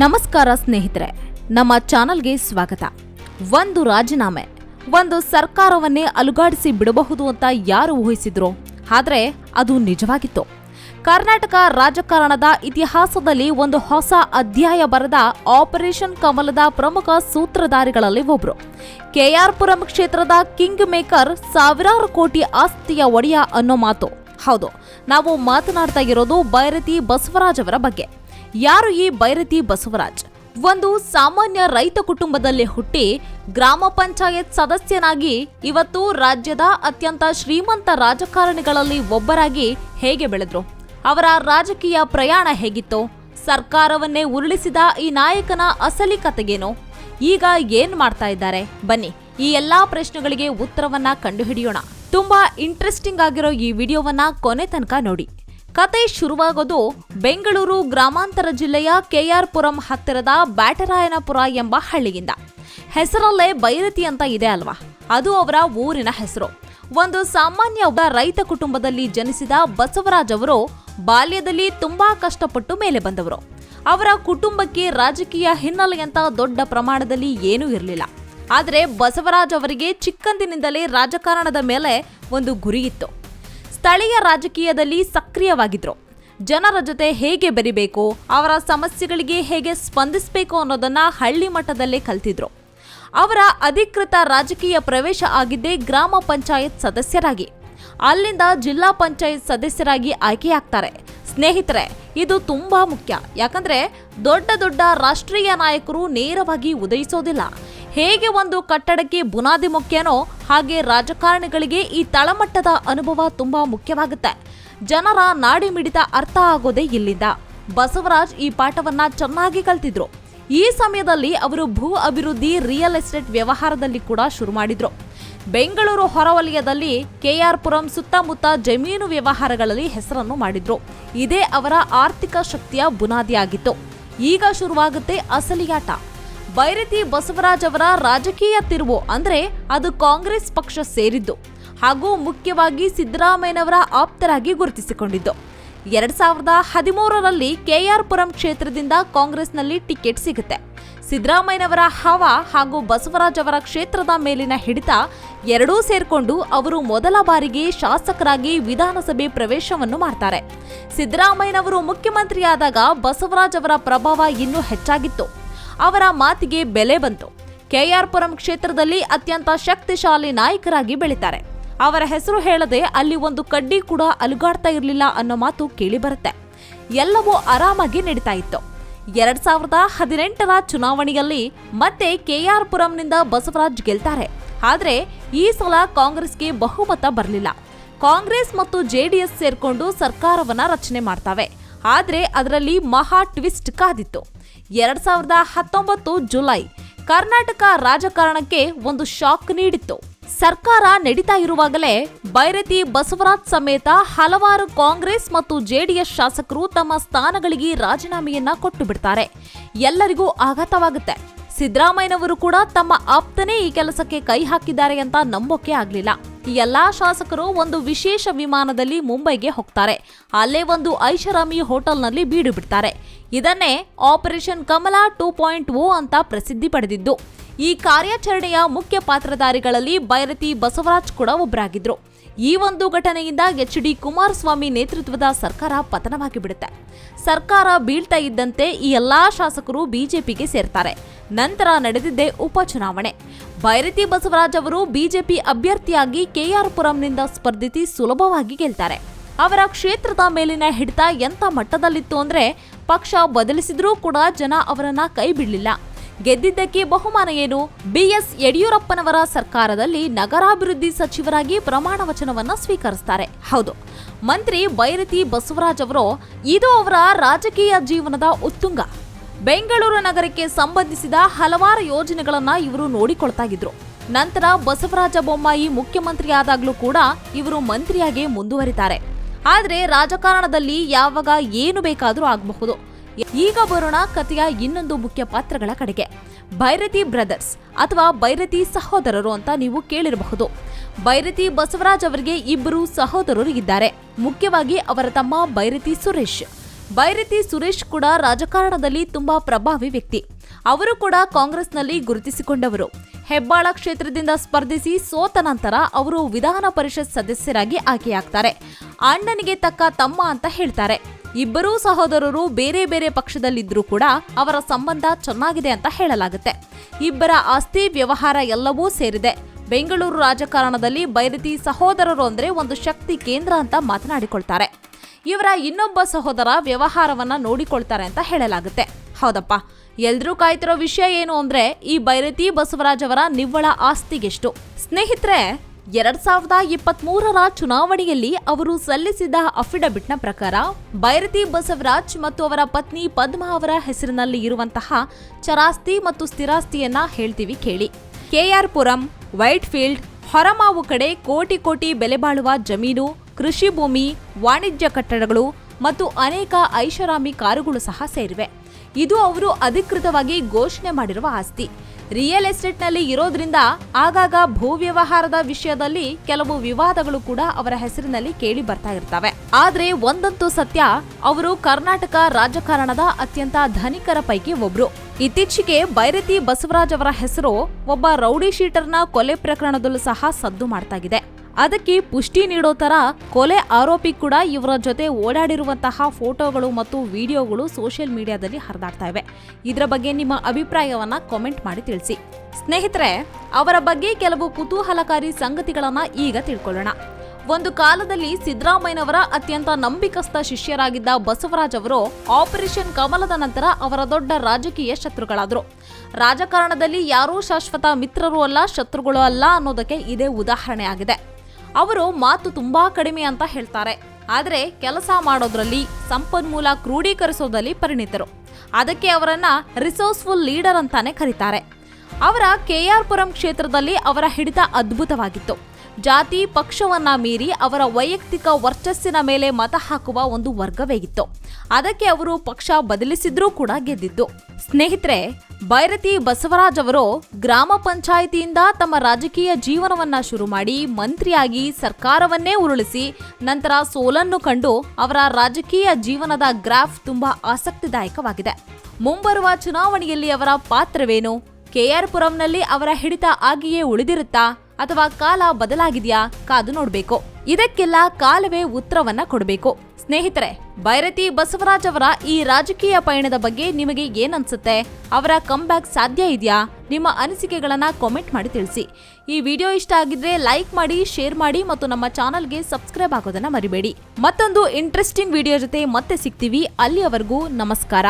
ನಮಸ್ಕಾರ ಸ್ನೇಹಿತರೆ, ನಮ್ಮ ಚಾನಲ್ಗೆ ಸ್ವಾಗತ. ಒಂದು ರಾಜೀನಾಮೆ, ಒಂದು ಸರ್ಕಾರವನ್ನೇ ಅಲುಗಾಡಿಸಿ ಬಿಡಬಹುದು ಅಂತ ಯಾರು ಊಹಿಸಿದ್ರು? ಆದರೆ ಅದು ನಿಜವಾಗಿತ್ತು. ಕರ್ನಾಟಕ ರಾಜಕಾರಣದ ಇತಿಹಾಸದಲ್ಲಿ ಒಂದು ಹೊಸ ಅಧ್ಯಾಯ ಬರೆದ ಆಪರೇಷನ್ ಕಮಲದ ಪ್ರಮುಖ ಸೂತ್ರಧಾರಿಗಳಲ್ಲಿ ಒಬ್ರು. ಕೆಆರ್ಪುರಂ ಕ್ಷೇತ್ರದ ಕಿಂಗ್ ಮೇಕರ್ ಸಾವಿರಾರು ಕೋಟಿ ಆಸ್ತಿಯ ಒಡೆಯ ಅನ್ನೋ ಮಾತು. ಹೌದು, ನಾವು ಮಾತನಾಡ್ತಾ ಇರೋದು ಬೈರತಿ ಬಸವರಾಜ್ ಅವರ ಬಗ್ಗೆ. ಯಾರು ಈ ಬೈರತಿ ಬಸವರಾಜ್? ಒಂದು ಸಾಮಾನ್ಯ ರೈತ ಕುಟುಂಬದಲ್ಲಿ ಹುಟ್ಟಿ ಗ್ರಾಮ ಪಂಚಾಯತ್ ಸದಸ್ಯನಾಗಿ ಇವತ್ತು ರಾಜ್ಯದ ಅತ್ಯಂತ ಶ್ರೀಮಂತ ರಾಜಕಾರಣಿಗಳಲ್ಲಿ ಒಬ್ಬರಾಗಿ ಹೇಗೆ ಬೆಳೆದ್ರು? ಅವರ ರಾಜಕೀಯ ಪ್ರಯಾಣ ಹೇಗಿತ್ತು? ಸರ್ಕಾರವನ್ನೇ ಉರುಳಿಸಿದ ಈ ನಾಯಕನ ಅಸಲಿ ಕತೆಗೇನು? ಈಗ ಏನ್ ಮಾಡ್ತಾ ಇದ್ದಾರೆ? ಬನ್ನಿ, ಈ ಎಲ್ಲಾ ಪ್ರಶ್ನೆಗಳಿಗೆ ಉತ್ತರವನ್ನ ಕಂಡುಹಿಡಿಯೋಣ. ತುಂಬಾ ಇಂಟ್ರೆಸ್ಟಿಂಗ್ ಆಗಿರೋ ಈ ವಿಡಿಯೋವನ್ನ ಕೊನೆ ತನಕ ನೋಡಿ. ಕತೆ ಶುರುವಾಗೋದು ಬೆಂಗಳೂರು ಗ್ರಾಮಾಂತರ ಜಿಲ್ಲೆಯ ಕೆಆರ್ಪುರಂ ಹತ್ತಿರದ ಬ್ಯಾಟರಾಯನಪುರ ಎಂಬ ಹಳ್ಳಿಯಿಂದ. ಹೆಸರಲ್ಲೇ ಬೈರತಿ ಅಂತ ಇದೆ ಅಲ್ವಾ? ಅದು ಅವರ ಊರಿನ ಹೆಸರು. ಒಂದು ಸಾಮಾನ್ಯ ರೈತ ಕುಟುಂಬದಲ್ಲಿ ಜನಿಸಿದ ಬಸವರಾಜ್ ಅವರು ಬಾಲ್ಯದಲ್ಲಿ ತುಂಬಾ ಕಷ್ಟಪಟ್ಟು ಮೇಲೆ ಬಂದವರು. ಅವರ ಕುಟುಂಬಕ್ಕೆ ರಾಜಕೀಯ ಹಿನ್ನೆಲೆಯಂತ ದೊಡ್ಡ ಪ್ರಮಾಣದಲ್ಲಿ ಏನೂ ಇರಲಿಲ್ಲ. ಆದರೆ ಬಸವರಾಜ್ ಅವರಿಗೆ ಚಿಕ್ಕಂದಿನಿಂದಲೇ ರಾಜಕಾರಣದ ಮೇಲೆ ಒಂದು ಗುರಿ ಇತ್ತು. ಸ್ಥಳೀಯ ರಾಜಕೀಯದಲ್ಲಿ ಸಕ್ರಿಯವಾಗಿದ್ರು. ಜನರ ಜೊತೆ ಹೇಗೆ ಬೆರಿಬೇಕು, ಅವರ ಸಮಸ್ಯೆಗಳಿಗೆ ಹೇಗೆ ಸ್ಪಂದಿಸಬೇಕು ಅನ್ನೋದನ್ನ ಹಳ್ಳಿ ಮಟ್ಟದಲ್ಲೇ ಕಲ್ತಿದ್ರು. ಅವರ ಅಧಿಕೃತ ರಾಜಕೀಯ ಪ್ರವೇಶ ಆಗಿದ್ದೇ ಗ್ರಾಮ ಪಂಚಾಯತ್ ಸದಸ್ಯರಾಗಿ. ಅಲ್ಲಿಂದ ಜಿಲ್ಲಾ ಪಂಚಾಯತ್ ಸದಸ್ಯರಾಗಿ ಆಯ್ಕೆಯಾಗ್ತಾರೆ. ಸ್ನೇಹಿತರೆ, ಇದು ತುಂಬಾ ಮುಖ್ಯ. ಯಾಕಂದ್ರೆ ದೊಡ್ಡ ದೊಡ್ಡ ರಾಷ್ಟ್ರೀಯ ನಾಯಕರು ನೇರವಾಗಿ ಉದಯಿಸೋದಿಲ್ಲ. ಹೇಗೆ ಒಂದು ಕಟ್ಟಡಕ್ಕೆ ಬುನಾದಿ ಮುಖ್ಯನೋ ಹಾಗೆ ರಾಜಕಾರಣಿಗಳಿಗೆ ಈ ತಳಮಟ್ಟದ ಅನುಭವ ತುಂಬಾ ಮುಖ್ಯವಾಗುತ್ತೆ. ಜನರ ನಾಡಿ ಮಿಡಿತ ಅರ್ಥ ಆಗೋದೇ ಇಲ್ಲಿಂದ. ಬಸವರಾಜ್ ಈ ಪಾಠವನ್ನ ಚೆನ್ನಾಗಿ ಕಲ್ತಿದ್ರು. ಈ ಸಮಯದಲ್ಲಿ ಅವರು ಭೂ ಅಭಿವೃದ್ಧಿ ರಿಯಲ್ ಎಸ್ಟೇಟ್ ವ್ಯವಹಾರದಲ್ಲಿ ಕೂಡ ಶುರು ಮಾಡಿದ್ರು. ಬೆಂಗಳೂರು ಹೊರವಲಯದಲ್ಲಿ ಕೆಆರ್ ಪುರಂ ಸುತ್ತಮುತ್ತ ಜಮೀನು ವ್ಯವಹಾರಗಳಲ್ಲಿ ಹೆಸರನ್ನು ಮಾಡಿದ್ರು. ಇದೇ ಅವರ ಆರ್ಥಿಕ ಶಕ್ತಿಯ ಬುನಾದಿಯಾಗಿತ್ತು. ಈಗ ಶುರುವಾಗುತ್ತೆ ಅಸಲಿಯಾಟ. ಬೈರತಿ ಬಸವರಾಜ್ ಅವರ ರಾಜಕೀಯ ತಿರುವು ಅಂದರೆ ಅದು ಕಾಂಗ್ರೆಸ್ ಪಕ್ಷ ಸೇರಿದ್ದು ಹಾಗೂ ಮುಖ್ಯವಾಗಿ ಸಿದ್ದರಾಮಯ್ಯನವರ ಆಪ್ತರಾಗಿ ಗುರುತಿಸಿಕೊಂಡಿದ್ದು. ಎರಡ್ ಸಾವಿರದ ಹದಿಮೂರರಲ್ಲಿ ಕೆಆರ್ ಪುರಂ ಕ್ಷೇತ್ರದಿಂದ ಕಾಂಗ್ರೆಸ್ನಲ್ಲಿ ಟಿಕೆಟ್ ಸಿಗುತ್ತೆ. ಸಿದ್ದರಾಮಯ್ಯನವರ ಹವ ಹಾಗೂ ಬಸವರಾಜ್ ಅವರ ಕ್ಷೇತ್ರದ ಮೇಲಿನ ಹಿಡಿತ ಎರಡೂ ಸೇರ್ಕೊಂಡು ಅವರು ಮೊದಲ ಬಾರಿಗೆ ಶಾಸಕರಾಗಿ ವಿಧಾನಸಭೆ ಪ್ರವೇಶವನ್ನು ಮಾಡ್ತಾರೆ. ಸಿದ್ದರಾಮಯ್ಯನವರು ಮುಖ್ಯಮಂತ್ರಿಯಾದಾಗ ಬಸವರಾಜ್ ಅವರ ಪ್ರಭಾವ ಇನ್ನೂ ಹೆಚ್ಚಾಗಿತ್ತು. ಅವರ ಮಾತಿಗೆ ಬೆಲೆ ಬಂತು. ಕೆಆರ್ಪುರಂ ಕ್ಷೇತ್ರದಲ್ಲಿ ಅತ್ಯಂತ ಶಕ್ತಿಶಾಲಿ ನಾಯಕರಾಗಿ ಬೆಳಿತಾರೆ. ಅವರ ಹೆಸರು ಹೇಳದೆ ಅಲ್ಲಿ ಒಂದು ಕಡ್ಡಿ ಕೂಡ ಅಲುಗಾಡ್ತಾ ಇರಲಿಲ್ಲ ಅನ್ನೋ ಮಾತು ಕೇಳಿಬರುತ್ತೆ. ಎಲ್ಲವೂ ಆರಾಮಾಗಿ ನಡೀತಾ ಇತ್ತು. ಎರಡ್ ಸಾವಿರದ ಹದಿನೆಂಟರ ಚುನಾವಣೆಯಲ್ಲಿ ಮತ್ತೆ ಕೆಆರ್ಪುರಂನಿಂದ ಬಸವರಾಜ್ ಗೆಲ್ತಾರೆ. ಆದ್ರೆ ಈ ಸಲ ಕಾಂಗ್ರೆಸ್ಗೆ ಬಹುಮತ ಬರಲಿಲ್ಲ. ಕಾಂಗ್ರೆಸ್ ಮತ್ತು ಜೆಡಿಎಸ್ ಸೇರ್ಕೊಂಡು ಸರ್ಕಾರವನ್ನ ರಚನೆ ಮಾಡ್ತವೆ. ಆದ್ರೆ ಅದರಲ್ಲಿ ಮಹಾ ಟ್ವಿಸ್ಟ್ ಕಾದಿತ್ತು. ಎರಡ್ ಸಾವಿರದ ಹತ್ತೊಂಬತ್ತು ಜುಲೈ ಕರ್ನಾಟಕ ರಾಜಕಾರಣಕ್ಕೆ ಒಂದು ಶಾಕ್ ನೀಡಿತ್ತು. ಸರ್ಕಾರ ನಡೀತಾ ಇರುವಾಗಲೇ ಬೈರತಿ ಬಸವರಾಜ್ ಸಮೇತ ಹಲವಾರು ಕಾಂಗ್ರೆಸ್ ಮತ್ತು ಜೆಡಿಎಸ್ ಶಾಸಕರು ತಮ್ಮ ಸ್ಥಾನಗಳಿಗೆ ರಾಜೀನಾಮೆಯನ್ನ ಕೊಟ್ಟು ಬಿಡ್ತಾರೆ ಎಲ್ಲರಿಗೂ ಆಘಾತವಾಗುತ್ತೆ. ಸಿದ್ದರಾಮಯ್ಯನವರು ಕೂಡ ತಮ್ಮ ಆಪ್ತನೇ ಈ ಕೆಲಸಕ್ಕೆ ಕೈ ಹಾಕಿದ್ದಾರೆ ಅಂತ ನಂಬೋಕೆ ಆಗ್ಲಿಲ್ಲ. ಎಲ್ಲಾ ಶಾಸಕರು ಒಂದು ವಿಶೇಷ ವಿಮಾನದಲ್ಲಿ ಮುಂಬೈಗೆ ಹೋಗ್ತಾರೆ. ಅಲ್ಲೇ ಒಂದು ಐಷಾರಾಮಿ ಹೋಟೆಲ್ನಲ್ಲಿ ಬೀಡು ಬಿಡ್ತಾರೆ. ಇದನ್ನೇ operation Kamala two point O ಅಂತ ಪ್ರಸಿದ್ಧಿ ಪಡೆದಿದ್ದು. ಈ ಕಾರ್ಯಾಚರಣೆಯ ಮುಖ್ಯ ಪಾತ್ರಧಾರಿಗಳಲ್ಲಿ ಬೈರತಿ ಬಸವರಾಜ್ ಕೂಡ ಒಬ್ಬರಾಗಿದ್ರು. ಈ ಒಂದು ಘಟನೆಯಿಂದ ಎಚ್ ಡಿ ಕುಮಾರಸ್ವಾಮಿ ನೇತೃತ್ವದ ಸರ್ಕಾರ ಪತನವಾಗಿ ಬಿಡುತ್ತೆ ಸರ್ಕಾರ ಬೀಳ್ತಾ ಇದ್ದಂತೆ ಈ ಎಲ್ಲಾ ಶಾಸಕರು ಬಿಜೆಪಿಗೆ ಸೇರ್ತಾರೆ. ನಂತರ ನಡೆದಿದ್ದೇ ಉಪಚುನಾವಣೆ. ಬೈರತಿ ಬಸವರಾಜ್ ಅವರು ಬಿಜೆಪಿ ಅಭ್ಯರ್ಥಿಯಾಗಿ ಕೆಆರ್ ಪುರಂನಿಂದ ಸ್ಪರ್ಧಿಸಿ ಸುಲಭವಾಗಿ ಗೆಲ್ತಾರೆ. ಅವರ ಕ್ಷೇತ್ರದ ಮೇಲಿನ ಹಿಡಿತ ಎಂಥ ಮಟ್ಟದಲ್ಲಿತ್ತು ಅಂದ್ರೆ ಪಕ್ಷ ಬದಲಿಸಿದ್ರೂ ಕೂಡ ಜನ ಅವರನ್ನ ಕೈ ಬಿಡಲಿಲ್ಲ. ಗೆದ್ದಿದ್ದಕ್ಕೆ ಬಹುಮಾನ ಏನು? ಬಿಎಸ್ ಯಡಿಯೂರಪ್ಪನವರ ಸರ್ಕಾರದಲ್ಲಿ ನಗರಾಭಿವೃದ್ಧಿ ಸಚಿವರಾಗಿ ಪ್ರಮಾಣ ವಚನವನ್ನ ಸ್ವೀಕರಿಸ್ತಾರೆ. ಹೌದು. ಮಂತ್ರಿ ಬೈರತಿ ಬಸವರಾಜ್ ಅವರು ಇದು ಅವರ ರಾಜಕೀಯ ಜೀವನದ ಉತ್ತುಂಗ. ಬೆಂಗಳೂರು ನಗರಕ್ಕೆ ಸಂಬಂಧಿಸಿದ ಹಲವಾರು ಯೋಜನೆಗಳನ್ನ ಇವರು ನೋಡಿಕೊಳ್ತಾ ಇದ್ರು ನಂತರ ಬಸವರಾಜ ಬೊಮ್ಮಾಯಿ ಮುಖ್ಯಮಂತ್ರಿಯಾದಾಗಲೂ ಕೂಡ ಇವರು ಮಂತ್ರಿಯಾಗಿ ಮುಂದುವರಿತಾರೆ. ಆದರೆ ರಾಜಕಾರಣದಲ್ಲಿ ಯಾವಾಗ ಏನು ಬೇಕಾದರೂ ಆಗಬಹುದು. ಈಗ ಬರೋಣ ಕಥೆಯ ಇನ್ನೊಂದು ಮುಖ್ಯ ಪಾತ್ರಗಳ ಕಡೆಗೆ. ಭೈರತಿ ಬ್ರದರ್ಸ್ ಅಥವಾ ಭೈರತಿ ಸಹೋದರರು ಅಂತ ನೀವು ಕೇಳಿರಬಹುದು. ಭೈರತಿ ಬಸವರಾಜ್ ಅವರಿಗೆ ಇಬ್ಬರು ಸಹೋದರರು ಇದ್ದಾರೆ. ಮುಖ್ಯವಾಗಿ ಅವರ ತಮ್ಮ ಭೈರತಿ ಸುರೇಶ್. ಬೈರತಿ ಸುರೇಶ್ ಕೂಡ ರಾಜಕಾರಣದಲ್ಲಿ ತುಂಬಾ ಪ್ರಭಾವಿ ವ್ಯಕ್ತಿ. ಅವರು ಕೂಡ ಕಾಂಗ್ರೆಸ್ನಲ್ಲಿ ಗುರುತಿಸಿಕೊಂಡವರು. ಹೆಬ್ಬಾಳ ಕ್ಷೇತ್ರದಿಂದ ಸ್ಪರ್ಧಿಸಿ ಸೋತ ನಂತರ ಅವರು ವಿಧಾನ ಪರಿಷತ್ ಸದಸ್ಯರಾಗಿ ಆಯ್ಕೆಯಾಗ್ತಾರೆ. ಅಣ್ಣನಿಗೆ ತಕ್ಕ ತಮ್ಮ ಅಂತ ಹೇಳ್ತಾರೆ. ಇಬ್ಬರೂ ಸಹೋದರರು ಬೇರೆ ಬೇರೆ ಪಕ್ಷದಲ್ಲಿದ್ದರೂ ಕೂಡ ಅವರ ಸಂಬಂಧ ಚೆನ್ನಾಗಿದೆ ಅಂತ ಹೇಳಲಾಗುತ್ತೆ. ಇಬ್ಬರ ಆಸ್ತಿ, ವ್ಯವಹಾರ ಎಲ್ಲವೂ ಸೇರಿದೆ. ಬೆಂಗಳೂರು ರಾಜಕಾರಣದಲ್ಲಿ ಬೈರತಿ ಸಹೋದರರು ಅಂದರೆ ಒಂದು ಶಕ್ತಿ ಕೇಂದ್ರ ಅಂತ ಮಾತನಾಡಿಕೊಳ್ತಾರೆ. ಇವರ ಇನ್ನೊಬ್ಬ ಸಹೋದರ ವ್ಯವಹಾರವನ್ನ ನೋಡಿಕೊಳ್ತಾರೆ ಅಂತ ಹೇಳಲಾಗುತ್ತೆ. ಹೌದಪ್ಪ. ಎಲ್ರೂ ಕಾಯ್ತಿರೋ ವಿಷಯ ಏನು ಅಂದ್ರೆ, ಈ ಬೈರತಿ ಬಸವರಾಜ್ ಅವರ ನಿವ್ವಳ ಆಸ್ತಿಗೆಷ್ಟು. ಸ್ನೇಹಿತರೆ, ಎರಡ್ ಸಾವಿರದ ಇಪ್ಪತ್ತ್ ಮೂರರ ಚುನಾವಣೆಯಲ್ಲಿ ಅವರು ಸಲ್ಲಿಸಿದ ಅಫಿಡವಿಟ್ನ ಪ್ರಕಾರ, ಬೈರತಿ ಬಸವರಾಜ್ ಮತ್ತು ಅವರ ಪತ್ನಿ ಪದ್ಮಾ ಅವರ ಹೆಸರಿನಲ್ಲಿ ಇರುವಂತಹ ಚರಾಸ್ತಿ ಮತ್ತು ಸ್ಥಿರಾಸ್ತಿಯನ್ನ ಹೇಳ್ತೀವಿ ಕೇಳಿ. ಕೆಆರ್ ಪುರಂ ವೈಟ್ ಫೀಲ್ಡ್ ಹೊರಮಾವು ಕಡೆ ಕೋಟಿ ಕೋಟಿ ಬೆಲೆ ಬಾಳುವ ಜಮೀನು ಕೃಷಿ ಭೂಮಿ, ವಾಣಿಜ್ಯ ಕಟ್ಟಡಗಳು ಮತ್ತು ಅನೇಕ ಐಷಾರಾಮಿ ಕಾರುಗಳು ಸಹ ಸೇರಿವೆ. ಇದು ಅವರು ಅಧಿಕೃತವಾಗಿ ಘೋಷಣೆ ಮಾಡಿರುವ ಆಸ್ತಿ. ರಿಯಲ್ ಎಸ್ಟೇಟ್ನಲ್ಲಿ ಇರೋದ್ರಿಂದ ಆಗಾಗ ಭೂ ವ್ಯವಹಾರದ ವಿಷಯದಲ್ಲಿ ಕೆಲವು ವಿವಾದಗಳು ಕೂಡ ಅವರ ಹೆಸರಿನಲ್ಲಿ ಕೇಳಿ ಬರ್ತಾ ಇರ್ತವೆ. ಆದ್ರೆ ಒಂದಂತೂ ಸತ್ಯ, ಅವರು ಕರ್ನಾಟಕ ರಾಜಕಾರಣದ ಅತ್ಯಂತ ಧನಿಕರ ಪೈಕಿ ಒಬ್ರು. ಇತ್ತೀಚೆಗೆ ಬೈರತಿ ಬಸವರಾಜ್ ಅವರ ಹೆಸರು ಒಬ್ಬ ರೌಡಿ ಶೀಟರ್ನ ಕೊಲೆ ಪ್ರಕರಣದಲ್ಲೂ ಸಹ ಸದ್ದು ಮಾಡ್ತಾಗಿದೆ. ಅದಕ್ಕೆ ಪುಷ್ಟಿ ನೀಡೋ ಥರ ಕೊಲೆ ಆರೋಪಿ ಕೂಡ ಇವರ ಜೊತೆ ಓಡಾಡಿರುವಂತಹ ಫೋಟೋಗಳು ಮತ್ತು ವಿಡಿಯೋಗಳು ಸೋಷಿಯಲ್ ಮೀಡಿಯಾದಲ್ಲಿ ಹರಿದಾಡ್ತಾ ಇವೆ. ಇದರ ಬಗ್ಗೆ ನಿಮ್ಮ ಅಭಿಪ್ರಾಯವನ್ನು ಕಾಮೆಂಟ್ ಮಾಡಿ ತಿಳಿಸಿ. ಸ್ನೇಹಿತರೆ, ಅವರ ಬಗ್ಗೆ ಕೆಲವು ಕುತೂಹಲಕಾರಿ ಸಂಗತಿಗಳನ್ನು ಈಗ ತಿಳ್ಕೊಳ್ಳೋಣ. ಒಂದು ಕಾಲದಲ್ಲಿ ಸಿದ್ದರಾಮಯ್ಯನವರ ಅತ್ಯಂತ ನಂಬಿಕಸ್ಥ ಶಿಷ್ಯರಾಗಿದ್ದ ಬಸವರಾಜ್ ಅವರು ಆಪರೇಷನ್ ಕಮಲದ ನಂತರ ಅವರ ದೊಡ್ಡ ರಾಜಕೀಯ ಶತ್ರುಗಳಾದರು. ರಾಜಕಾರಣದಲ್ಲಿ ಯಾರೂ ಶಾಶ್ವತ ಮಿತ್ರರು ಅಲ್ಲ, ಶತ್ರುಗಳು ಅಲ್ಲ ಅನ್ನೋದಕ್ಕೆ ಇದೇ ಉದಾಹರಣೆ ಆಗಿದೆ ಅವರು ಮಾತು ತುಂಬಾ ಕಡಿಮೆ ಅಂತ ಹೇಳ್ತಾರೆ. ಆದರೆ ಕೆಲಸ ಮಾಡೋದ್ರಲ್ಲಿ ಸಂಪನ್ಮೂಲ ಕ್ರೋಢೀಕರಿಸೋದಲ್ಲಿ ಪರಿಣಿತರು. ಅದಕ್ಕೆ ಅವರನ್ನ ರಿಸೋರ್ಸ್ಫುಲ್ ಲೀಡರ್ ಅಂತಾನೆ ಕರೀತಾರೆ. ಅವರ ಕೆಆರ್ ಪುರಂ ಕ್ಷೇತ್ರದಲ್ಲಿ ಅವರ ಹಿಡಿತ ಅದ್ಭುತವಾಗಿತ್ತು. ಜಾತಿ ಪಕ್ಷವನ್ನ ಮೀರಿ ಅವರ ವೈಯಕ್ತಿಕ ವರ್ಚಸ್ಸಿನ ಮೇಲೆ ಮತ ಹಾಕುವ ಒಂದು ವರ್ಗವೇ ಇತ್ತು. ಅದಕ್ಕೆ ಅವರು ಪಕ್ಷ ಬದಲಿಸಿದ್ರೂ ಕೂಡ ಗೆದ್ದಿದ್ದು. ಸ್ನೇಹಿತರೆ ಬೈರತಿ ಬಸವರಾಜ್ ಅವರು ಗ್ರಾಮ ಪಂಚಾಯಿತಿಯಿಂದ ತಮ್ಮ ರಾಜಕೀಯ ಜೀವನವನ್ನ ಶುರು ಮಾಡಿ ಮಂತ್ರಿಯಾಗಿ ಸರ್ಕಾರವನ್ನೇ ಉರುಳಿಸಿ ನಂತರ ಸೋಲನ್ನು ಕಂಡು ಅವರ ರಾಜಕೀಯ ಜೀವನದ ಗ್ರಾಫ್ ತುಂಬಾ ಆಸಕ್ತಿದಾಯಕವಾಗಿದೆ. ಮುಂಬರುವ ಚುನಾವಣೆಯಲ್ಲಿ ಅವರ ಪಾತ್ರವೇನು? ಕೆಆರ್ ಪುರಂನಲ್ಲಿ ಅವರ ಹಿಡಿತ ಆಗಿಯೇ ಉಳಿದಿರುತ್ತಾ? ಅಥವಾ ಕಾಲ ಬದಲಾಗಿದೆಯಾ? ಕಾದು ನೋಡಬೇಕು. ಇದಕ್ಕೆಲ್ಲ ಕಾಲವೇ ಉತ್ತರವನ್ನ ಕೊಡಬೇಕು. ಸ್ನೇಹಿತರೆ, ಬೈರತಿ ಬಸವರಾಜ್ ಅವರ ಈ ರಾಜಕೀಯ ಪಯಣದ ಬಗ್ಗೆ ನಿಮಗೆ ಏನನ್ಸುತ್ತೆ? ಅವರ ಕಮ್ಬ್ಯಾಕ್ ಸಾಧ್ಯ ಇದೆಯಾ? ನಿಮ್ಮ ಅನಿಸಿಕೆಗಳನ್ನು ಕಾಮೆಂಟ್ ಮಾಡಿ ತಿಳಿಸಿ. ಈ ವಿಡಿಯೋ ಇಷ್ಟ ಆಗಿದ್ರೆ ಲೈಕ್ ಮಾಡಿ ಶೇರ್ ಮಾಡಿ ಮತ್ತು ನಮ್ಮ ಚಾನಲ್ಗೆ ಸಬ್ಸ್ಕ್ರೈಬ್ ಆಗೋದನ್ನ ಮರಿಬೇಡಿ. ಮತ್ತೊಂದು ಇಂಟ್ರೆಸ್ಟಿಂಗ್ ವಿಡಿಯೋ ಜೊತೆ ಮತ್ತೆ ಸಿಗ್ತೀವಿ. ಅಲ್ಲಿಯವರೆಗೂ ನಮಸ್ಕಾರ.